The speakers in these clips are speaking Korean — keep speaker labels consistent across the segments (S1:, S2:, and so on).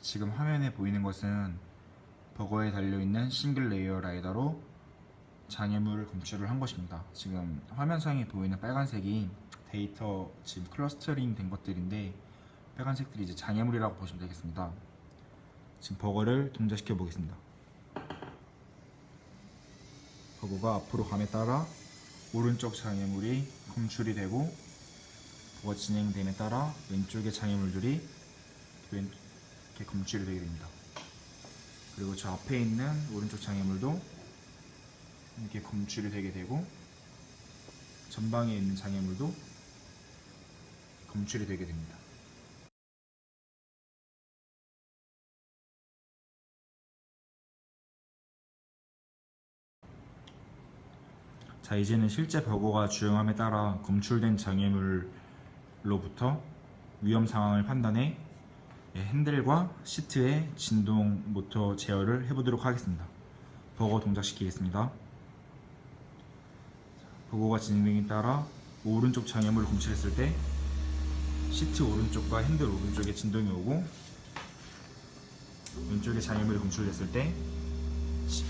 S1: 지금 화면에 보이는 것은 버거에 달려있는 싱글 레이어 라이더로 장애물을 검출을 한 것입니다. 지금 화면상에 보이는 빨간색이 데이터 지금 클러스터링 된 것들인데 빨간색들이 이제 장애물이라고 보시면 되겠습니다. 지금 버거를 동작시켜 보겠습니다. 버거가 앞으로 감에 따라 오른쪽 장애물이 검출이 되고 버거 진행됨에 따라 왼쪽의 장애물들이 왼, 이렇게 검출이 되게 됩니다. 그리고 저 앞에 있는 오른쪽 장애물도 이렇게 검출이 되게 되고 전방에 있는 장애물도 검출이 되게 됩니다. 자 이제는 실제 버거가 주행함에 따라 검출된 장애물로부터 위험 상황을 판단해 예, 핸들과 시트의 진동 모터 제어를 해보도록 하겠습니다. 버거 동작시키겠습니다. 자, 버거가 진행에 따라 오른쪽 장애물을 검출했을 때 시트 오른쪽과 핸들 오른쪽에 진동이 오고 왼쪽에 장애물이 검출됐을 때 시-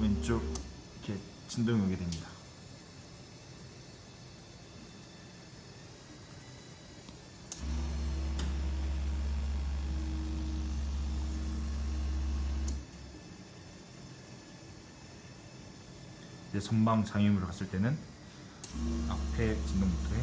S1: 왼쪽 이렇게 진동이 오게 됩니다. 이제 전방 장애물을 갔을 때는 앞에 진동 모터에